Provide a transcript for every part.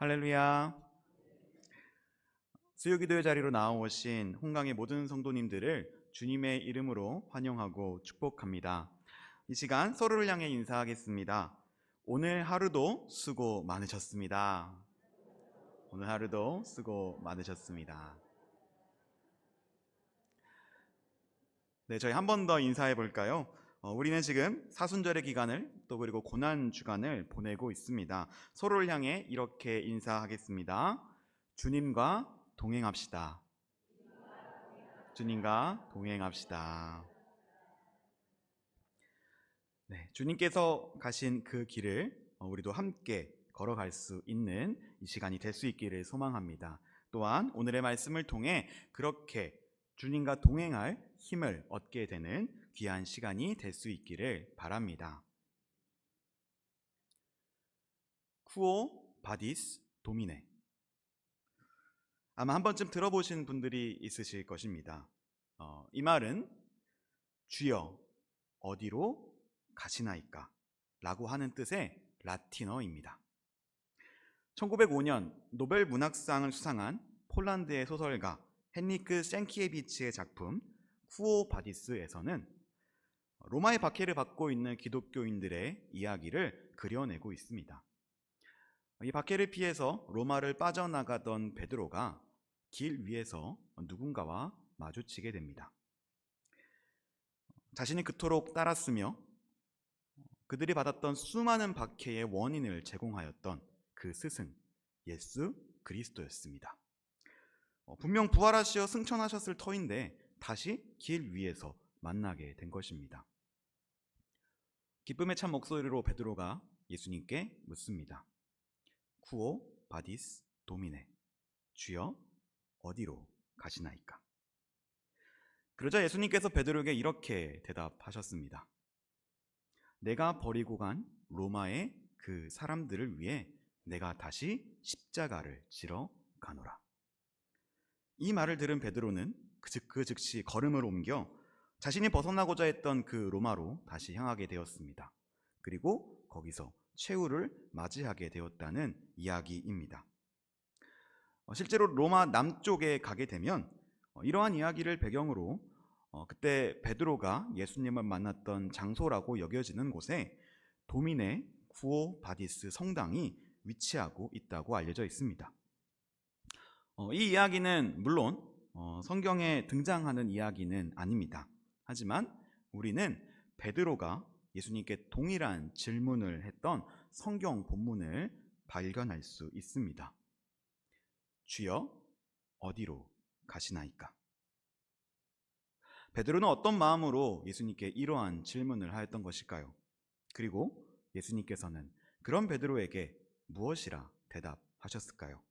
할렐루야. 수요기도의 자리로 나오신 홍강의 모든 성도님들을 주님의 이름으로 환영하고 축복합니다. 이 시간 서로를 향해 인사하겠습니다. 오늘 하루도 수고 많으셨습니다. 오늘 하루도 수고 많으셨습니다. 네, 저희 한 번 더 인사해 볼까요? 어, 우리는 지금 사순절의 기간을 또 그리고 고난 주간을 보내고 있습니다. 서로를 향해 이렇게 인사하겠습니다. 주님과 동행합시다. 주님과 동행합시다. 네, 주님께서 가신 그 길을 어, 우리도 함께 걸어갈 수 있는 이 시간이 될 수 있기를 소망합니다. 또한 오늘의 말씀을 통해 그렇게 주님과 동행할 힘을 얻게 되는 귀한 시간이 될 수 있기를 바랍니다. 쿠오 바디스 도미네 아마 한 번쯤 들어보신 분들이 있으실 것입니다. 어, 이 말은 주여 어디로 가시나이까? 라고 하는 뜻의 라틴어입니다. 1905년 노벨 문학상을 수상한 폴란드의 소설가 헨리크 생키에비치의 작품 쿠오 바디스에서는 로마의 박해를 받고 있는 기독교인들의 이야기를 그려내고 있습니다. 이 박해를 피해서 로마를 빠져나가던 베드로가 길 위에서 누군가와 마주치게 됩니다. 자신이 그토록 따랐으며 그들이 받았던 수많은 박해의 원인을 제공하였던 그 스승 예수 그리스도였습니다. 어, 분명 부활하시어 승천하셨을 터인데 다시 길 위에서 만나게 된 것입니다. 기쁨에 찬 목소리로 베드로가 예수님께 묻습니다. 쿠오 바디스 도미네 주여 어디로 가시나이까? 그러자 예수님께서 베드로에게 이렇게 대답하셨습니다. 내가 버리고 간 로마의 그 사람들을 위해 내가 다시 십자가를 지러 가노라. 이 말을 들은 베드로는 그, 즉, 그 즉시 걸음을 옮겨 자신이 벗어나고자 했던 그 로마로 다시 향하게 되었습니다. 그리고 거기서 최후를 맞이하게 되었다는 이야기입니다. 어, 실제로 로마 남쪽에 가게 되면 어, 이러한 이야기를 배경으로 어, 그때 베드로가 예수님을 만났던 장소라고 여겨지는 곳에 도민의 구오 바디스 성당이 위치하고 있다고 알려져 있습니다. 이 이야기는 물론 성경에 등장하는 이야기는 아닙니다. 하지만 우리는 베드로가 예수님께 동일한 질문을 했던 성경 본문을 발견할 수 있습니다. 주여 어디로 가시나이까? 베드로는 어떤 마음으로 예수님께 이러한 질문을 하였던 것일까요? 그리고 예수님께서는 그런 베드로에게 무엇이라 대답하셨을까요?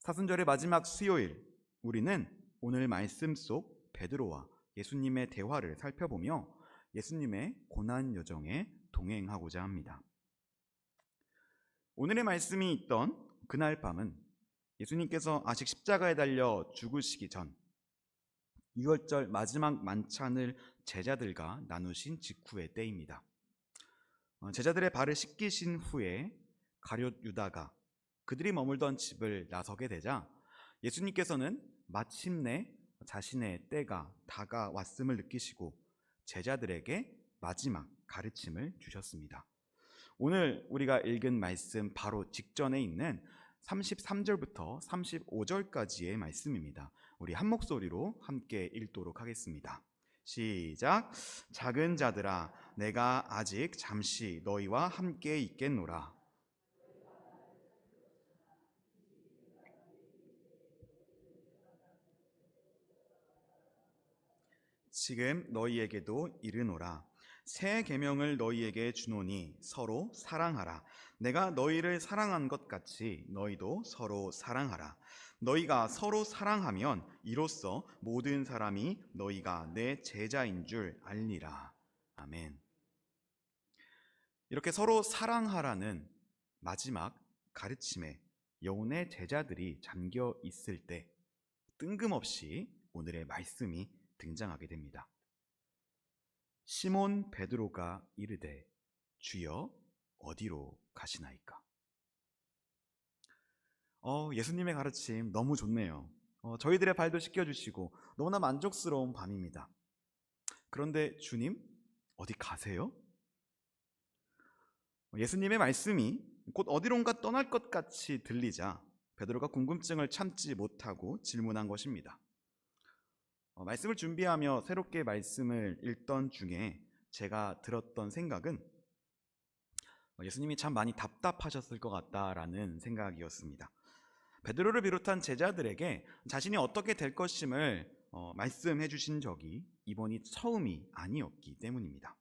사순절의 마지막 수요일 우리는 오늘 말씀 속 베드로와 예수님의 대화를 살펴보며 예수님의 고난 여정에 동행하고자 합니다. 오늘의 말씀이 있던 그날 밤은 예수님께서 아직 십자가에 달려 죽으시기 전 유월절 마지막 만찬을 제자들과 나누신 직후의 때입니다. 어, 제자들의 발을 씻기신 후에 가룟 유다가 그들이 머물던 집을 나서게 되자 예수님께서는 마침내 자신의 때가 다가왔음을 느끼시고 제자들에게 마지막 가르침을 주셨습니다. 오늘 우리가 읽은 말씀 바로 직전에 있는 33절부터 35절까지의 말씀입니다. 우리 한 목소리로 함께 읽도록 하겠습니다. 시작. 작은 자들아, 내가 아직 잠시 너희와 함께 있겠노라. 지금 너희에게도 이르노라. 새 계명을 너희에게 주노니 서로 사랑하라. 내가 너희를 사랑한 것 같이 너희도 서로 사랑하라. 너희가 서로 사랑하면 이로써 모든 사람이 너희가 내 제자인 줄 알리라. 아멘. 이렇게 서로 사랑하라는 마지막 가르침에 여운의 제자들이 잠겨 있을 때 뜬금없이 오늘의 말씀이 등장하게 됩니다. 시몬 베드로가 이르되 주여 어디로 가시나이까? 어, 예수님의 가르침 너무 좋네요. 어, 저희들의 발도 씻겨주시고 너무나 만족스러운 밤입니다. 그런데 주님, 어디 가세요? 예수님의 말씀이 곧 어디론가 떠날 것 같이 들리자 베드로가 궁금증을 참지 못하고 질문한 것입니다. 어, 말씀을 준비하며 새롭게 말씀을 읽던 중에 제가 들었던 생각은 어, 예수님이 참 많이 답답하셨을 것 같다라는 생각이었습니다. 베드로를 비롯한 제자들에게 자신이 어떻게 될 것임을 어, 말씀해 주신 적이 이번이 처음이 아니었기 때문입니다.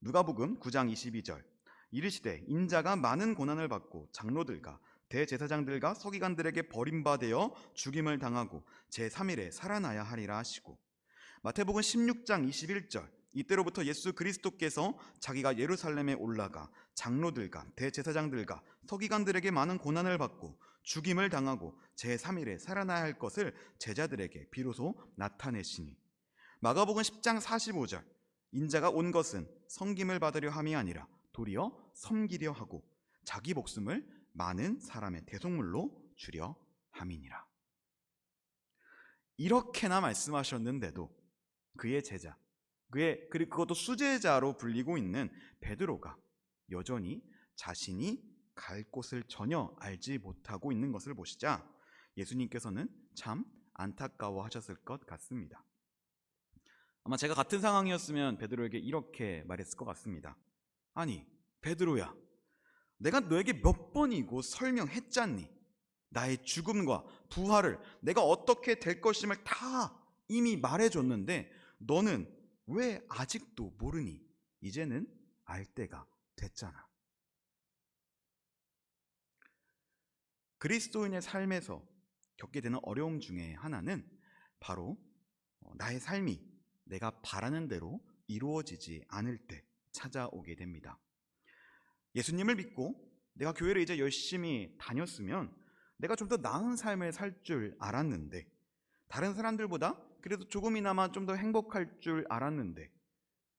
누가복음 9장 22절 이르시되 인자가 많은 고난을 받고 장로들과 대제사장들과 서기관들에게 버림받아 죽임을 당하고 제3일에 살아나야 하리라 하시고 마태복음 16장 21절 이때로부터 예수 그리스도께서 자기가 예루살렘에 올라가 장로들과 대제사장들과 서기관들에게 많은 고난을 받고 죽임을 당하고 제3일에 살아나야 할 것을 제자들에게 비로소 나타내시니 마가복음 10장 45절 인자가 온 것은 섬김을 받으려 함이 아니라 도리어 섬기려 하고 자기 목숨을 많은 사람의 대속물로 주려 함이니라. 이렇게나 말씀하셨는데도 그의 제자, 그의 그리고 그것도 수제자로 불리고 있는 베드로가 여전히 자신이 갈 곳을 전혀 알지 못하고 있는 것을 보시자 예수님께서는 참 안타까워하셨을 것 같습니다. 아마 제가 같은 상황이었으면 베드로에게 이렇게 말했을 것 같습니다. 아니, 베드로야, 내가 너에게 몇 번이고 설명했잖니. 나의 죽음과 부활을 내가 어떻게 될 것임을 다 이미 말해줬는데 너는 왜 아직도 모르니? 이제는 알 때가 됐잖아. 그리스도인의 삶에서 겪게 되는 어려움 중에 하나는 바로 어, 나의 삶이 내가 바라는 대로 이루어지지 않을 때 찾아오게 됩니다. 예수님을 믿고 내가 교회를 이제 열심히 다녔으면 내가 좀 더 나은 삶을 살 줄 알았는데 다른 사람들보다 그래도 조금이나마 좀 더 행복할 줄 알았는데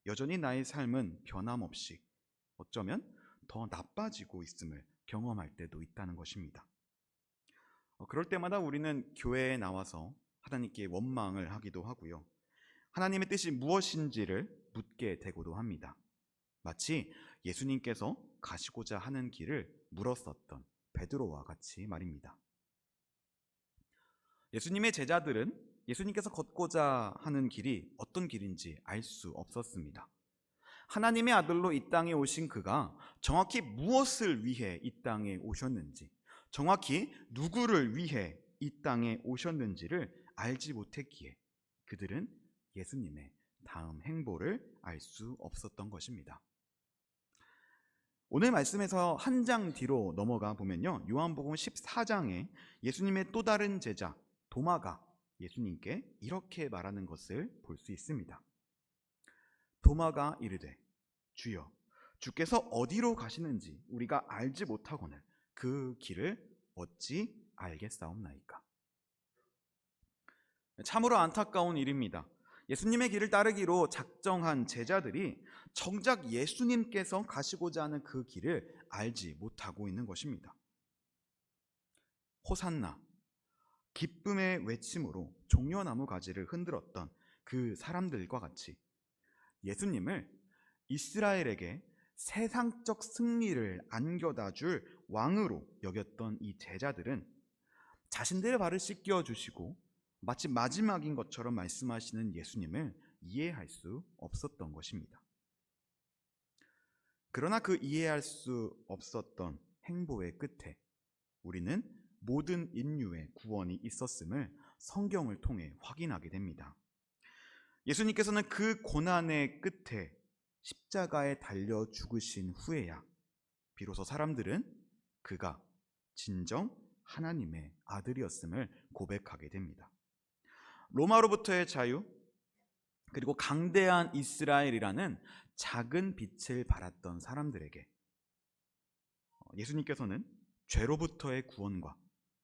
여전히 나의 삶은 변함없이 어쩌면 더 나빠지고 있음을 경험할 때도 있다는 것입니다. 어, 그럴 때마다 우리는 교회에 나와서 하나님께 원망을 하기도 하고요. 하나님의 뜻이 무엇인지를 묻게 되고도 합니다. 마치 예수님께서 가시고자 하는 길을 물었었던 베드로와 같이 말입니다. 예수님의 제자들은 예수님께서 걷고자 하는 길이 어떤 길인지 알 수 없었습니다. 하나님의 아들로 이 땅에 오신 그가 정확히 무엇을 위해 이 땅에 오셨는지, 정확히 누구를 위해 이 땅에 오셨는지를 알지 못했기에 그들은 예수님의 다음 행보를 알 수 없었던 것입니다. 오늘 말씀에서 한 장 뒤로 넘어가 보면요. 요한복음 14장에 예수님의 또 다른 제자 도마가 예수님께 이렇게 말하는 것을 볼 수 있습니다. 도마가 이르되 주여 주께서 어디로 가시는지 우리가 알지 못하거늘 그 길을 어찌 알겠사옵나이까. 참으로 안타까운 일입니다. 예수님의 길을 따르기로 작정한 제자들이 정작 예수님께서 가시고자 하는 그 길을 알지 못하고 있는 것입니다. 호산나, 기쁨의 외침으로 종려나무 가지를 흔들었던 그 사람들과 같이 예수님을 이스라엘에게 세상적 승리를 안겨다 줄 왕으로 여겼던 이 제자들은 자신들의 발을 씻겨 주시고 마치 마지막인 것처럼 말씀하시는 예수님을 이해할 수 없었던 것입니다. 그러나 그 이해할 수 없었던 행보의 끝에 우리는 모든 인류의 구원이 있었음을 성경을 통해 확인하게 됩니다. 예수님께서는 그 고난의 끝에 십자가에 달려 죽으신 후에야 비로소 사람들은 그가 진정 하나님의 아들이었음을 고백하게 됩니다. 로마로부터의 자유, 그리고 강대한 이스라엘이라는 작은 빛을 발았던 사람들에게 예수님께서는 죄로부터의 구원과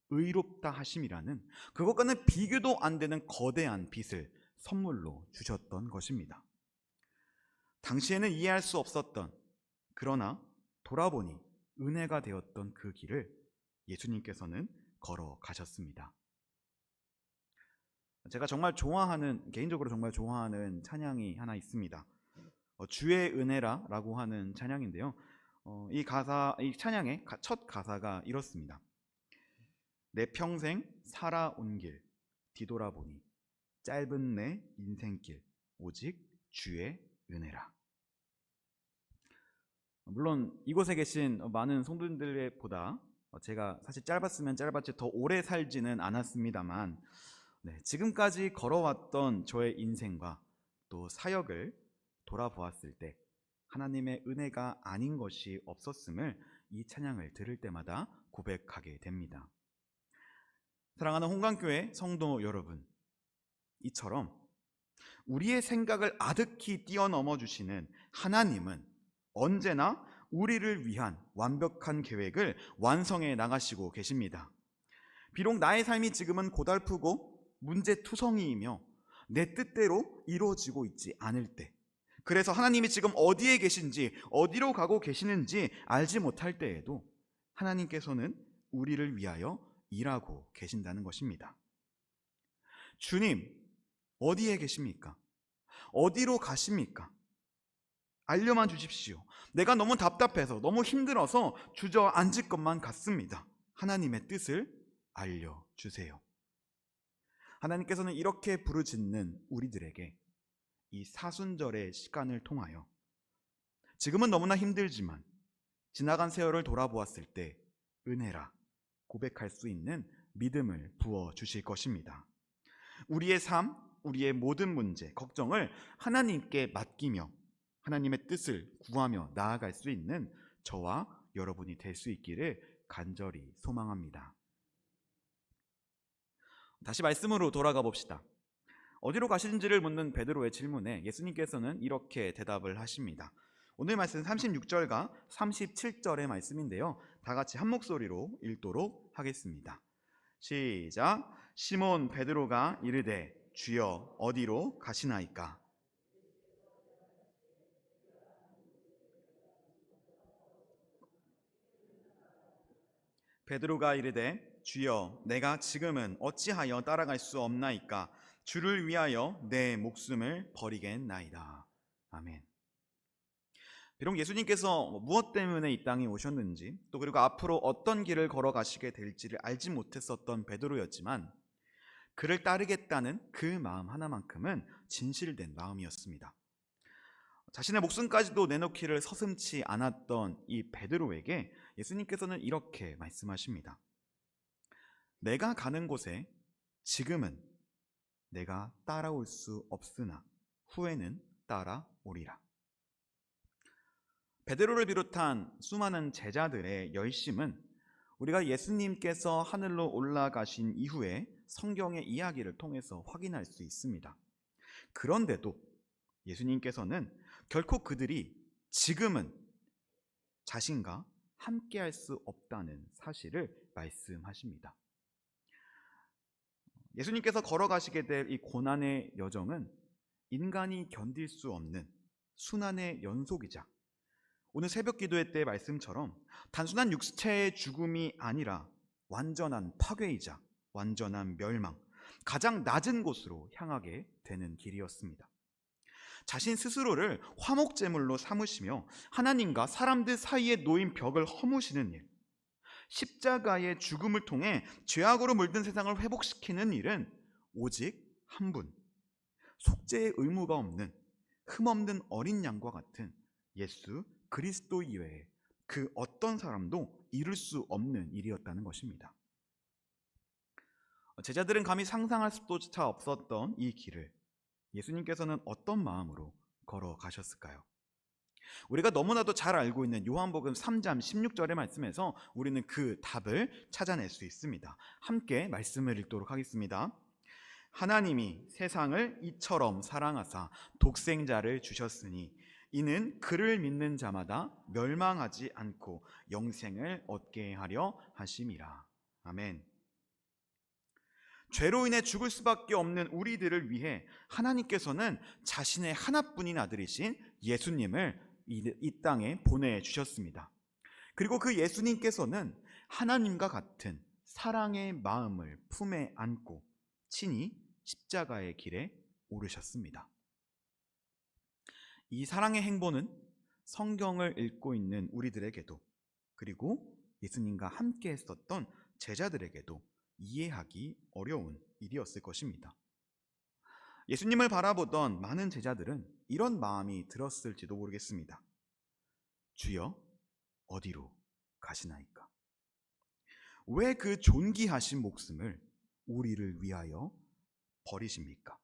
의롭다 하심이라는 그것과는 비교도 안 되는 거대한 빛을 선물로 주셨던 것입니다. 당시에는 이해할 수 없었던 그러나 돌아보니 은혜가 되었던 그 길을 예수님께서는 걸어 가셨습니다. 제가 정말 좋아하는 개인적으로 정말 좋아하는 찬양이 하나 있습니다. 어, 주의 은혜라라고 하는 찬양인데요. 어, 이 가사 이 찬양의 가- 첫 가사가 이렇습니다. 내 평생 살아온 길 뒤돌아보니 짧은 내 인생길 오직 주의 은혜라. 물론 이곳에 계신 많은 성도님들보다 제가 사실 짧았으면 짧았지 더 오래 살지는 않았습니다만 네, 지금까지 걸어왔던 저의 인생과 또 사역을 돌아보았을 때 하나님의 은혜가 아닌 것이 없었음을 이 찬양을 들을 때마다 고백하게 됩니다. 사랑하는 홍강교회 성도 여러분, 이처럼 우리의 생각을 아득히 뛰어넘어 주시는 하나님은 언제나 우리를 위한 완벽한 계획을 완성해 나가시고 계십니다. 비록 나의 삶이 지금은 고달프고 문제투성이이며 내 뜻대로 이루어지고 있지 않을 때, 그래서 하나님이 지금 어디에 계신지, 어디로 가고 계시는지 알지 못할 때에도 하나님께서는 우리를 위하여 일하고 계신다는 것입니다. 주님, 어디에 계십니까? 어디로 가십니까? 알려만 주십시오. 내가 너무 답답해서, 너무 힘들어서 주저앉을 것만 같습니다. 하나님의 뜻을 알려주세요. 하나님께서는 이렇게 부르짖는 우리들에게 이 사순절의 시간을 통하여 지금은 너무나 힘들지만 지나간 세월을 돌아보았을 때 은혜라 고백할 수 있는 믿음을 부어 주실 것입니다. 우리의 삶, 우리의 모든 문제, 걱정을 하나님께 맡기며 하나님의 뜻을 구하며 나아갈 수 있는 저와 여러분이 될 수 있기를 간절히 소망합니다. 다시 말씀으로 돌아가 봅시다. 어디로 가시는지를 묻는 베드로의 질문에 예수님께서는 이렇게 대답을 하십니다. 오늘 말씀 36절과 37절의 말씀인데요. 다 같이 한 목소리로 읽도록 하겠습니다. 시작. 시몬 베드로가 이르되 주여 어디로 가시나이까? 베드로가 이르되 주여 내가 지금은 어찌하여 따라갈 수 없나이까 주를 위하여 내 목숨을 버리겠나이다. 아멘. 비록 예수님께서 무엇 때문에 이 땅에 오셨는지 또 그리고 앞으로 어떤 길을 걸어가시게 될지를 알지 못했었던 베드로였지만 그를 따르겠다는 그 마음 하나만큼은 진실된 마음이었습니다. 자신의 목숨까지도 내놓기를 서슴치 않았던 이 베드로에게 예수님께서는 이렇게 말씀하십니다. 내가 가는 곳에 지금은 내가 따라올 수 없으나 후에는 따라오리라. 베드로를 비롯한 수많은 제자들의 열심은 우리가 예수님께서 하늘로 올라가신 이후에 성경의 이야기를 통해서 확인할 수 있습니다. 그런데도 예수님께서는 결코 그들이 지금은 자신과 함께할 수 없다는 사실을 말씀하십니다. 예수님께서 걸어가시게 될 이 고난의 여정은 인간이 견딜 수 없는 순환의 연속이자 오늘 새벽 기도회 때 말씀처럼 단순한 육체의 죽음이 아니라 완전한 파괴이자 완전한 멸망, 가장 낮은 곳으로 향하게 되는 길이었습니다. 자신 스스로를 화목제물로 삼으시며 하나님과 사람들 사이에 놓인 벽을 허무시는 일, 십자가의 죽음을 통해 죄악으로 물든 세상을 회복시키는 일은 오직 한 분, 속죄의 의무가 없는 흠없는 어린 양과 같은 예수 그리스도 이외에 그 어떤 사람도 이룰 수 없는 일이었다는 것입니다. 제자들은 감히 상상할 수조차 없었던 이 길을 예수님께서는 어떤 마음으로 걸어가셨을까요? 우리가 너무나도 잘 알고 있는 요한복음 3장 16절의 말씀에서 우리는 그 답을 찾아낼 수 있습니다. 함께 말씀을 읽도록 하겠습니다. 하나님이 세상을 이처럼 사랑하사 독생자를 주셨으니 이는 그를 믿는 자마다 멸망하지 않고 영생을 얻게 하려 하심이라. 아멘. 죄로 인해 죽을 수밖에 없는 우리들을 위해 하나님께서는 자신의 하나뿐인 아들이신 예수님을 이, 이 땅에 보내주셨습니다. 그리고 그 예수님께서는 하나님과 같은 사랑의 마음을 품에 안고 친히 십자가의 길에 오르셨습니다. 이 사랑의 행보는 성경을 읽고 있는 우리들에게도 그리고 예수님과 함께 했었던 제자들에게도 이해하기 어려운 일이었을 것입니다. 예수님을 바라보던 많은 제자들은 이런 마음이 들었을지도 모르겠습니다. 주여, 어디로 가시나이까? 왜 그 존귀하신 목숨을 우리를 위하여 버리십니까?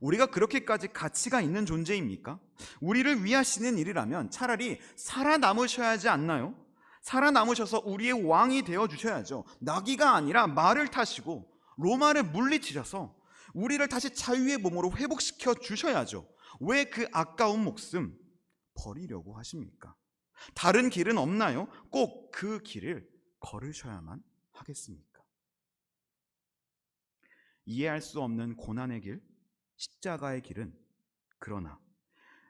우리가 그렇게까지 가치가 있는 존재입니까? 우리를 위하시는 일이라면 차라리 살아남으셔야 하지 않나요? 살아남으셔서 우리의 왕이 되어 주셔야죠. 나귀가 아니라 말을 타시고 로마를 물리치셔서 우리를 다시 자유의 몸으로 회복시켜 주셔야죠. 왜 그 아까운 목숨 버리려고 하십니까? 다른 길은 없나요? 꼭 그 길을 걸으셔야만 하겠습니까? 이해할 수 없는 고난의 길, 십자가의 길은 그러나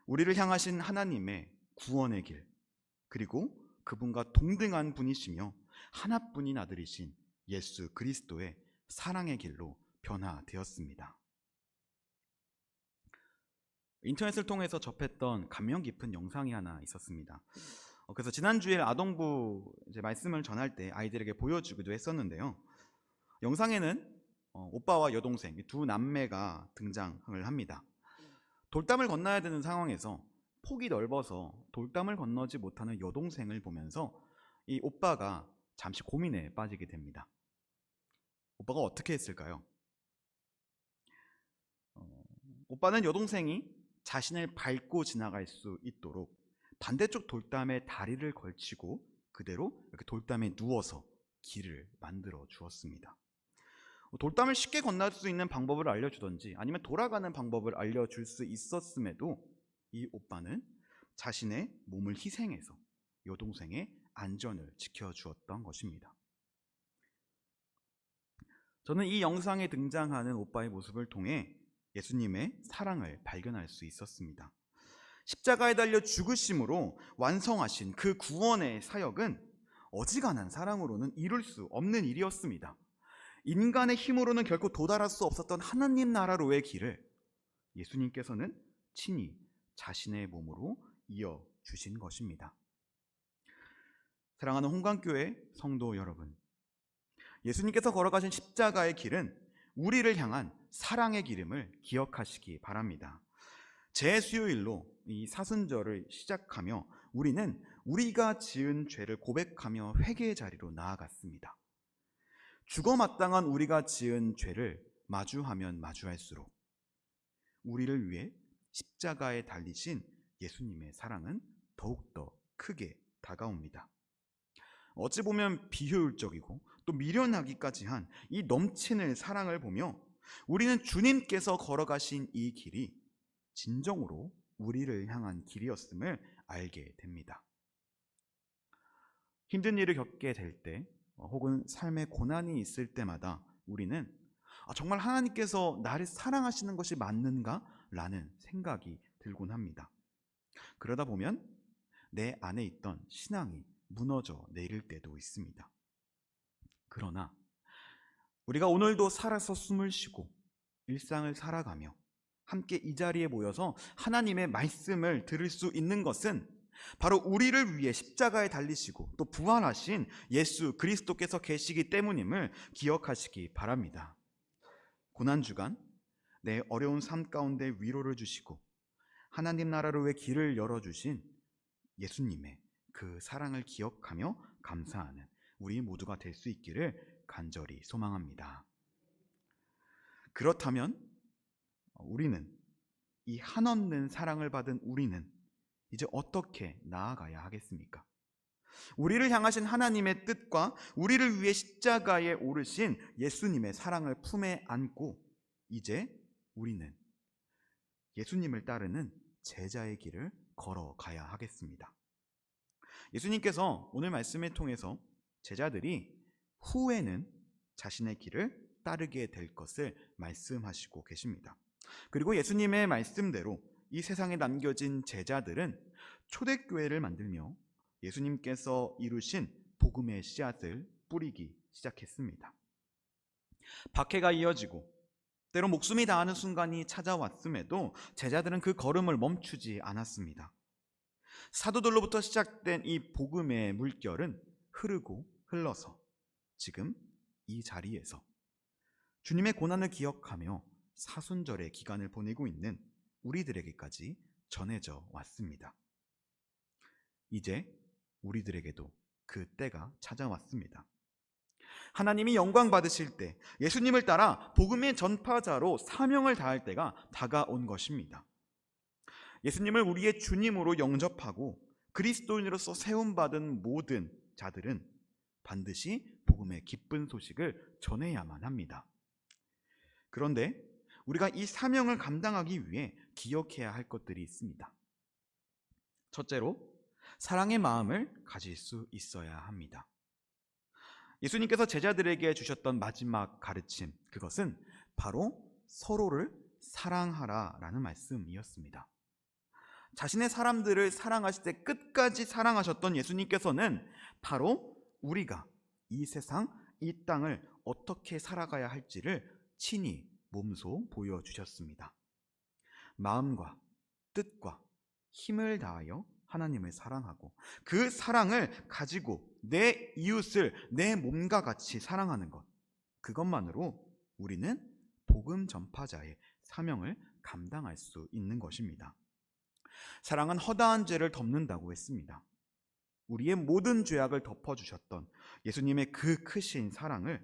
우리를 향하신 하나님의 구원의 길, 그리고 그분과 동등한 분이시며 하나뿐인 아들이신 예수 그리스도의 사랑의 길로 변화되었습니다. 인터넷을 통해서 접했던 감명 깊은 영상이 하나 있었습니다. 어, 그래서 지난주에 아동부 말씀을 전할 때 아이들에게 보여주기도 했었는데요. 영상에는 어, 오빠와 여동생 이두 남매가 등장을 합니다. 돌담을 건너야 되는 상황에서 폭이 넓어서 돌담을 건너지 못하는 여동생을 보면서 이 오빠가 잠시 고민에 빠지게 됩니다. 오빠가 어떻게 했을까요? 어, 오빠는 여동생이 자신을 밟고 지나갈 수 있도록 반대쪽 돌담에 다리를 걸치고 그대로 이렇게 돌담에 누워서 길을 만들어 주었습니다. 돌담을 쉽게 건널 수 있는 방법을 알려주던지 아니면 돌아가는 방법을 알려줄 수 있었음에도 이 오빠는 자신의 몸을 희생해서 여동생의 안전을 지켜주었던 것입니다. 저는 이 영상에 등장하는 오빠의 모습을 통해 예수님의 사랑을 발견할 수 있었습니다. 십자가에 달려 죽으심으로 완성하신 그 구원의 사역은 어지간한 사랑으로는 이룰 수 없는 일이었습니다. 인간의 힘으로는 결코 도달할 수 없었던 하나님 나라로의 길을 예수님께서는 친히 자신의 몸으로 이어 주신 것입니다. 사랑하는 홍강교회 성도 여러분, 예수님께서 걸어가신 십자가의 길은 우리를 향한 사랑의 기름을 기억하시기 바랍니다. 제 수요일로 이 사순절을 시작하며 우리는 우리가 지은 죄를 고백하며 회개의 자리로 나아갔습니다. 죽어 마땅한 우리가 지은 죄를 마주하면 마주할수록 우리를 위해 십자가에 달리신 예수님의 사랑은 더욱더 크게 다가옵니다. 어찌 보면 비효율적이고 또 미련하기까지 한 이 넘치는 사랑을 보며 우리는 주님께서 걸어가신 이 길이 진정으로 우리를 향한 길이었음을 알게 됩니다. 힘든 일을 겪게 될 때, 어, 혹은 삶의 고난이 있을 때마다 우리는 아, 정말 하나님께서 나를 사랑하시는 것이 맞는가? 라는 생각이 들곤 합니다. 그러다 보면 내 안에 있던 신앙이 무너져 내릴 때도 있습니다. 그러나 우리가 오늘도 살아서 숨을 쉬고 일상을 살아가며 함께 이 자리에 모여서 하나님의 말씀을 들을 수 있는 것은 바로 우리를 위해 십자가에 달리시고 또 부활하신 예수 그리스도께서 계시기 때문임을 기억하시기 바랍니다. 고난주간 내 어려운 삶 가운데 위로를 주시고 하나님 나라로 의 길을 열어주신 예수님의 그 사랑을 기억하며 감사하는 우리 모두가 될 수 있기를 간절히 소망합니다. 그렇다면 우리는 이 한없는 사랑을 받은 우리는 이제 어떻게 나아가야 하겠습니까? 우리를 향하신 하나님의 뜻과 우리를 위해 십자가에 오르신 예수님의 사랑을 품에 안고 이제 우리는 예수님을 따르는 제자의 길을 걸어가야 하겠습니다. 예수님께서 오늘 말씀을 통해서 제자들이 후에는 자신의 길을 따르게 될 것을 말씀하시고 계십니다. 그리고 예수님의 말씀대로 이 세상에 남겨진 제자들은 초대교회를 만들며 예수님께서 이루신 복음의 씨앗을 뿌리기 시작했습니다. 박해가 이어지고 때로 목숨이 다하는 순간이 찾아왔음에도 제자들은 그 걸음을 멈추지 않았습니다. 사도들로부터 시작된 이 복음의 물결은 흐르고 흘러서 지금 이 자리에서 주님의 고난을 기억하며 사순절의 기간을 보내고 있는 우리들에게까지 전해져 왔습니다. 이제 우리들에게도 그 때가 찾아왔습니다. 하나님이 영광 받으실 때 예수님을 따라 복음의 전파자로 사명을 다할 때가 다가온 것입니다. 예수님을 우리의 주님으로 영접하고 그리스도인으로서 세움받은 모든 자들은 반드시 복음의 기쁜 소식을 전해야만 합니다. 그런데 우리가 이 사명을 감당하기 위해 기억해야 할 것들이 있습니다. 첫째로 사랑의 마음을 가질 수 있어야 합니다. 예수님께서 제자들에게 주셨던 마지막 가르침, 그것은 바로 서로를 사랑하라 라는 말씀이었습니다. 자신의 사람들을 사랑하실 때 끝까지 사랑하셨던 예수님께서는 바로 우리가 이 세상, 이 땅을 어떻게 살아가야 할지를 친히 몸소 보여주셨습니다. 마음과 뜻과 힘을 다하여 하나님을 사랑하고 그 사랑을 가지고 내 이웃을 내 몸과 같이 사랑하는 것. 그것만으로 우리는 복음 전파자의 사명을 감당할 수 있는 것입니다. 사랑은 허다한 죄를 덮는다고 했습니다. 우리의 모든 죄악을 덮어주셨던 예수님의 그 크신 사랑을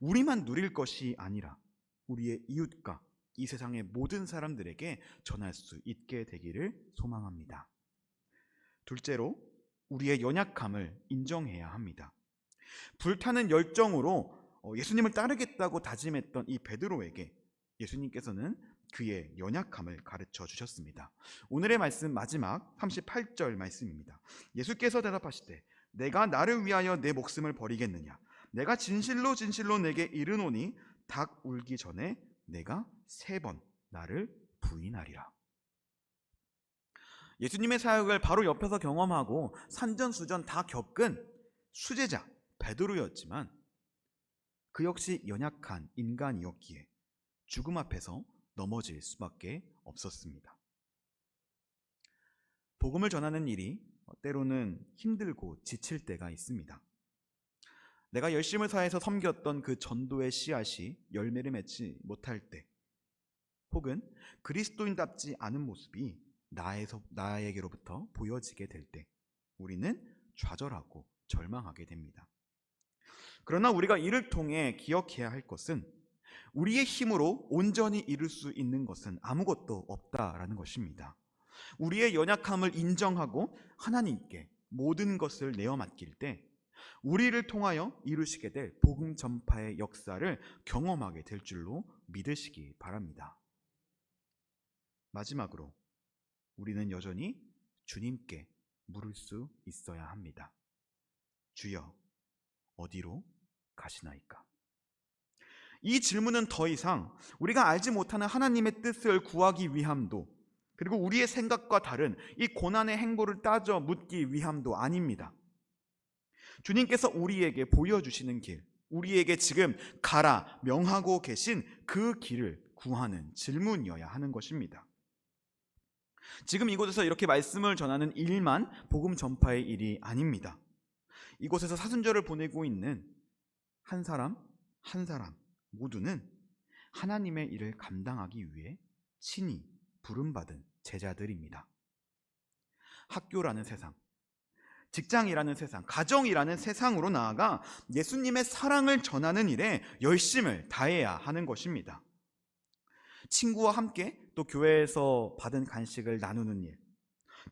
우리만 누릴 것이 아니라 우리의 이웃과 이 세상의 모든 사람들에게 전할 수 있게 되기를 소망합니다. 둘째로 우리의 연약함을 인정해야 합니다. 불타는 열정으로 어, 예수님을 따르겠다고 다짐했던 이 베드로에게 예수님께서는 그의 연약함을 가르쳐 주셨습니다. 오늘의 말씀 마지막 38절 말씀입니다. 예수께서 대답하시되 내가 나를 위하여 내 목숨을 버리겠느냐 내가 진실로 진실로 내게 이르노니 닭 울기 전에 내가 세 번 나를 부인하리라. 예수님의 사역을 바로 옆에서 경험하고 산전수전 다 겪은 수제자 베드로였지만 그 역시 연약한 인간이었기에 죽음 앞에서 넘어질 수밖에 없었습니다. 복음을 전하는 일이 때로는 힘들고 지칠 때가 있습니다. 내가 열심을 사해서 섬겼던 그 전도의 씨앗이 열매를 맺지 못할 때, 혹은 그리스도인답지 않은 모습이 나에서, 나에게로부터 보여지게 될 때, 우리는 좌절하고 절망하게 됩니다. 그러나 우리가 이를 통해 기억해야 할 것은 우리의 힘으로 온전히 이룰 수 있는 것은 아무것도 없다라는 것입니다. 우리의 연약함을 인정하고 하나님께 모든 것을 내어 맡길 때 우리를 통하여 이루시게 될 복음 전파의 역사를 경험하게 될 줄로 믿으시기 바랍니다. 마지막으로 우리는 여전히 주님께 물을 수 있어야 합니다. 주여, 어디로 가시나이까? 이 질문은 더 이상 우리가 알지 못하는 하나님의 뜻을 구하기 위함도 그리고 우리의 생각과 다른 이 고난의 행보를 따져 묻기 위함도 아닙니다. 주님께서 우리에게 보여주시는 길, 우리에게 지금 가라 명하고 계신 그 길을 구하는 질문이어야 하는 것입니다. 지금 이곳에서 이렇게 말씀을 전하는 일만 복음 전파의 일이 아닙니다. 이곳에서 사순절을 보내고 있는 한 사람, 한 사람 모두는 하나님의 일을 감당하기 위해 친히 부름받은 제자들입니다. 학교라는 세상, 직장이라는 세상, 가정이라는 세상으로 나아가 예수님의 사랑을 전하는 일에 열심을 다해야 하는 것입니다. 친구와 함께 또 교회에서 받은 간식을 나누는 일,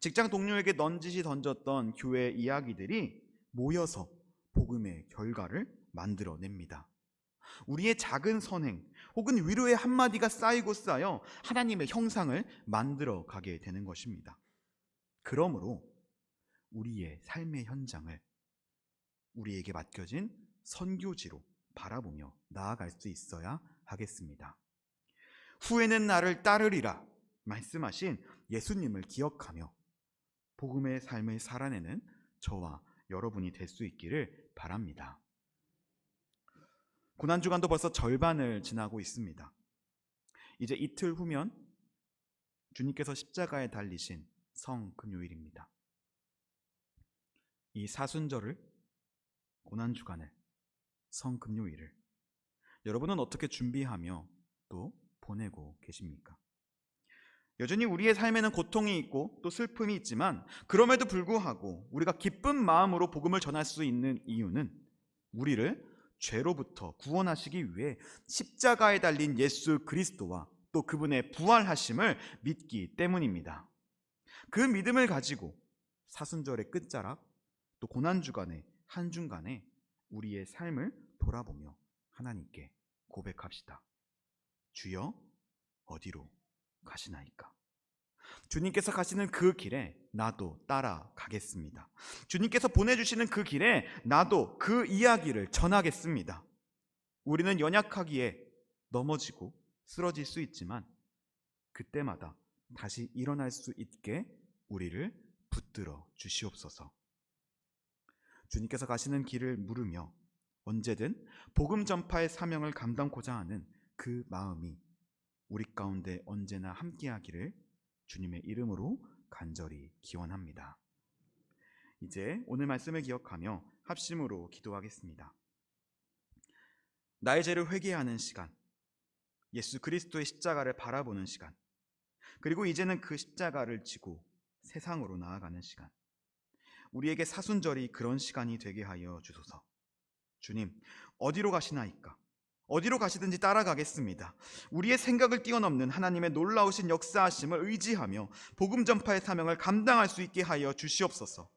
직장 동료에게 넌지시 던졌던 교회 이야기들이 모여서 복음의 결과를 만들어냅니다. 우리의 작은 선행 혹은 위로의 한마디가 쌓이고 쌓여 하나님의 형상을 만들어 가게 되는 것입니다. 그러므로 우리의 삶의 현장을 우리에게 맡겨진 선교지로 바라보며 나아갈 수 있어야 하겠습니다. 후에는 나를 따르리라 말씀하신 예수님을 기억하며 복음의 삶을 살아내는 저와 여러분이 될 수 있기를 바랍니다. 고난 주간도 벌써 절반을 지나고 있습니다. 이제 이틀 후면 주님께서 십자가에 달리신 성금요일입니다. 이 사순절을 고난 주간을 성금요일을 여러분은 어떻게 준비하며 또 보내고 계십니까? 여전히 우리의 삶에는 고통이 있고 또 슬픔이 있지만 그럼에도 불구하고 우리가 기쁜 마음으로 복음을 전할 수 있는 이유는 우리를 죄로부터 구원하시기 위해 십자가에 달린 예수 그리스도와 또 그분의 부활하심을 믿기 때문입니다. 그 믿음을 가지고 사순절의 끝자락 또 고난 주간의 한 중간에 우리의 삶을 돌아보며 하나님께 고백합시다. 주여 어디로 가시나이까? 주님께서 가시는 그 길에 나도 따라가겠습니다. 주님께서 보내주시는 그 길에 나도 그 이야기를 전하겠습니다. 우리는 연약하기에 넘어지고 쓰러질 수 있지만 그때마다 다시 일어날 수 있게 우리를 붙들어 주시옵소서. 주님께서 가시는 길을 물으며 언제든 복음 전파의 사명을 감당고자 하는 그 마음이 우리 가운데 언제나 함께하기를 주님의 이름으로 간절히 기원합니다. 이제 오늘 말씀을 기억하며 합심으로 기도하겠습니다. 나의 죄를 회개하는 시간, 예수 그리스도의 십자가를 바라보는 시간, 그리고 이제는 그 십자가를 지고 세상으로 나아가는 시간. 우리에게 사순절이 그런 시간이 되게 하여 주소서. 주님, 어디로 가시나이까? 어디로 가시든지 따라가겠습니다. 우리의 생각을 뛰어넘는 하나님의 놀라우신 역사하심을 의지하며 복음 전파의 사명을 감당할 수 있게 하여 주시옵소서.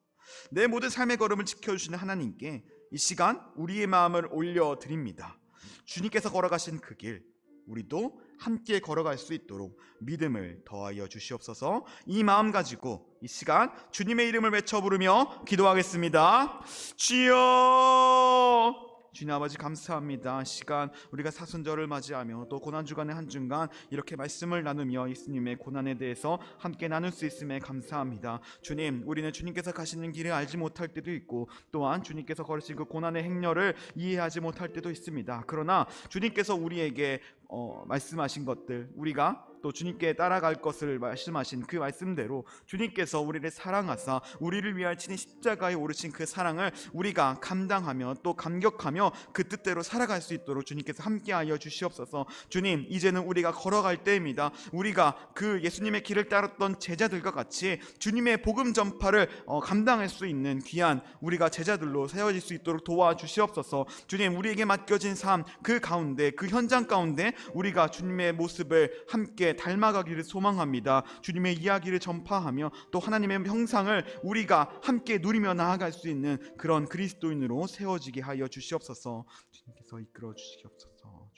내 모든 삶의 걸음을 지켜주시는 하나님께 이 시간 우리의 마음을 올려드립니다. 주님께서 걸어가신 그 길, 우리도 함께 걸어갈 수 있도록 믿음을 더하여 주시옵소서. 이 마음 가지고 이 시간 주님의 이름을 외쳐 부르며 기도하겠습니다. 주여! 주님 아버지 감사합니다. 시간 우리가 사순절을 맞이하며 또 고난 주간의 한 중간 이렇게 말씀을 나누며 예수님의 고난에 대해서 함께 나눌 수 있음에 감사합니다. 주님, 우리는 주님께서 가시는 길을 알지 못할 때도 있고 또한 주님께서 걸으신 그 고난의 행렬을 이해하지 못할 때도 있습니다. 그러나 주님께서 우리에게 어, 말씀하신 것들 우리가 또 주님께 따라갈 것을 말씀하신 그 말씀대로 주님께서 우리를 사랑하사 우리를 위하여 친히 십자가에 오르신 그 사랑을 우리가 감당하며 또 감격하며 그 뜻대로 살아갈 수 있도록 주님께서 함께하여 주시옵소서. 주님, 이제는 우리가 걸어갈 때입니다. 우리가 그 예수님의 길을 따랐던 제자들과 같이 주님의 복음 전파를 어, 감당할 수 있는 귀한 우리가 제자들로 세워질 수 있도록 도와주시옵소서. 주님, 우리에게 맡겨진 삶 그 가운데 그 현장 가운데 우리가 주님의 모습을 함께 닮아가기를 소망합니다. 주님의 이야기를 전파하며 또 하나님의 형상을 우리가 함께 누리며 나아갈 수 있는 그런 그리스도인으로 세워지게 하여 주시옵소서. 주님께서 이끌어 주시옵소서.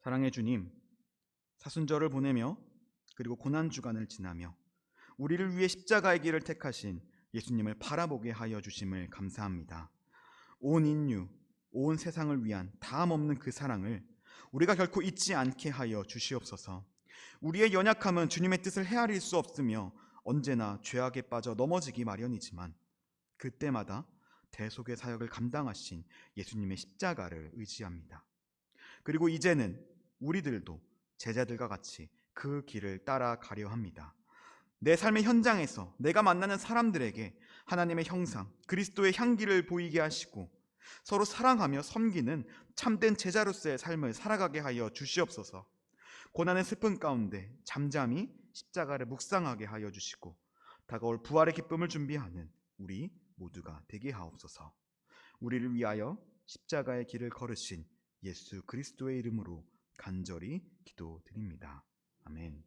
사랑의 주님, 사순절을 보내며 그리고 고난 주간을 지나며 우리를 위해 십자가의 길을 택하신 예수님을 바라보게 하여 주심을 감사합니다. 온 인류, 온 세상을 위한 다음 없는 그 사랑을 우리가 결코 잊지 않게 하여 주시옵소서. 우리의 연약함은 주님의 뜻을 헤아릴 수 없으며 언제나 죄악에 빠져 넘어지기 마련이지만 그때마다 대속의 사역을 감당하신 예수님의 십자가를 의지합니다. 그리고 이제는 우리들도 제자들과 같이 그 길을 따라가려 합니다. 내 삶의 현장에서 내가 만나는 사람들에게 하나님의 형상, 그리스도의 향기를 보이게 하시고 서로 사랑하며 섬기는 참된 제자로서의 삶을 살아가게 하여 주시옵소서. 고난의 슬픔 가운데 잠잠히 십자가를 묵상하게 하여 주시고 다가올 부활의 기쁨을 준비하는 우리 모두가 되게 하옵소서. 우리를 위하여 십자가의 길을 걸으신 예수 그리스도의 이름으로 간절히 기도드립니다. 아멘.